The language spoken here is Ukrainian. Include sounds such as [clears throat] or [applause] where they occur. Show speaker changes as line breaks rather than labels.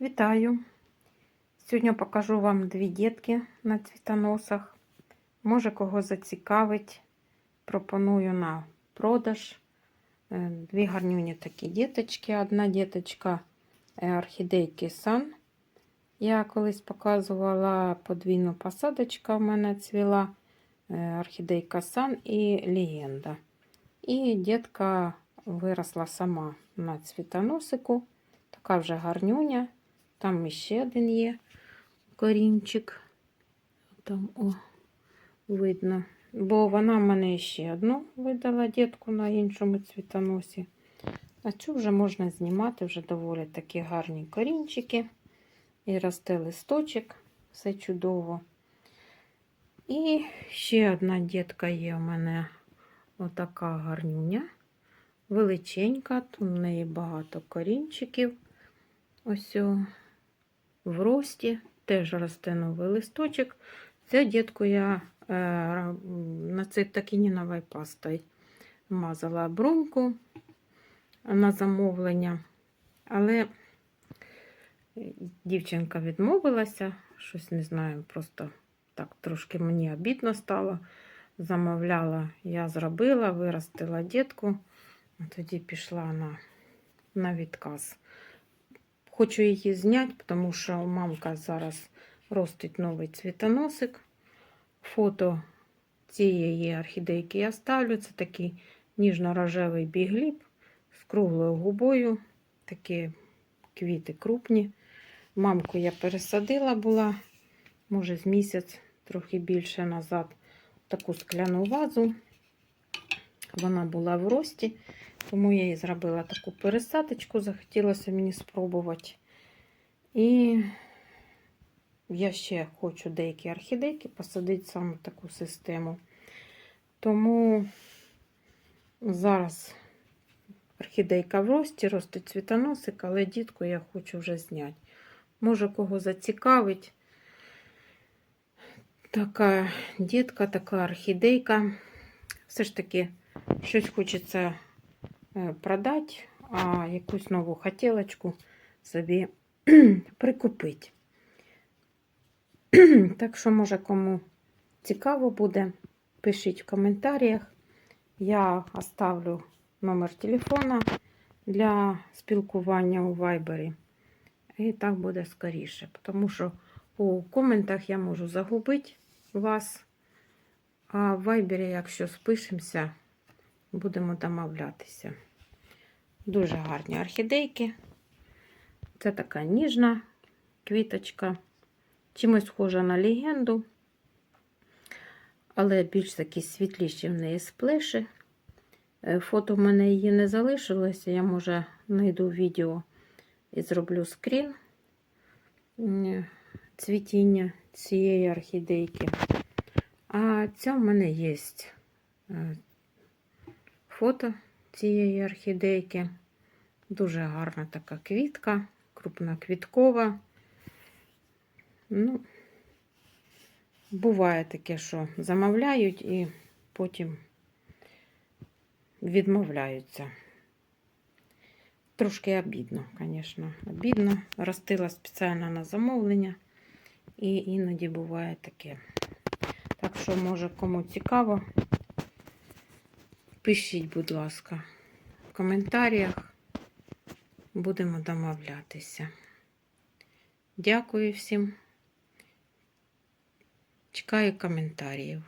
Вітаю! Сьогодні покажу вам дві дітки на цвітоносах. Може, кого зацікавить. Пропоную на продаж. Е, Дві гарнюні такі діточки. Одна діточка е, орхідейки Сан. Я колись показувала подвійну посадочку в мене цвіла. Е, Орхідейка Сан і Легенда. І дітка виросла сама на цвітоносику. Така вже гарнюня. Там іще один є корінчик. Там, о, видно. Бо вона мене ще одну видала дітку на іншому цвітоносі. А цю вже можна знімати, вже доволі такі гарні корінчики. І росте листочок, все чудово. І ще одна дітка є у мене отака гарнюня. Величенька, тут в неї багато корінчиків. Ось в рості теж росте новий листочок. Цю дітку я е, на цитокініновою пастою мазала бруньку на замовлення, але дівчинка відмовилася, щось не знаю, просто так трошки мені обідно стало. Замовляла, я зробила, виростила дітку, тоді пішла на, на відказ. Хочу її зняти, тому що мамка зараз ростить новий цвітоносик. Фото цієї орхідейки я ставлю. Це такий ніжно-рожевий бігліб з круглою губою. Такі квіти крупні. Мамку я пересадила була, може, з місяць, трохи більше назад, таку скляну вазу. Вона була в рості, тому я їй зробила таку пересадочку, захотілося мені спробувати. І я ще хочу деякі орхідейки посадити саме таку систему. Тому зараз орхідейка в рості, ростить цвітоносик, але дітку я хочу вже зняти. Може, кого зацікавить. Така дітка, така орхідейка. Все ж таки, щось хочеться продати, а якусь нову хотілочку собі [clears throat] прикупити. [clears throat] Так що, може, кому цікаво буде, пишіть в коментарях. Я оставлю номер телефона для спілкування у Вайбері. І так буде скоріше, тому що у коментах я можу загубити вас. А в Вайбері, якщо спишемося, будемо домовлятися. Дуже гарні орхідейки. Це така ніжна квіточка. Чимось схожа на легенду, але більш такі світліші в неї сплеші. Е, Фото в мене її не залишилося. Я, може, знайду відео і зроблю скрін цвітіння цієї орхідейки. А це в мене є е, фото цієї орхідейки. Дуже гарна така квітка, крупна квіткова. Ну, буває таке, що замовляють і потім відмовляються. Трошки обідно, звісно, обідно. Ростила спеціально на замовлення, і іноді буває таке. Так що, може, кому цікаво, пишіть, будь ласка, в коментарях. Будемо домовлятися. Дякую всім. Чекаю коментарів.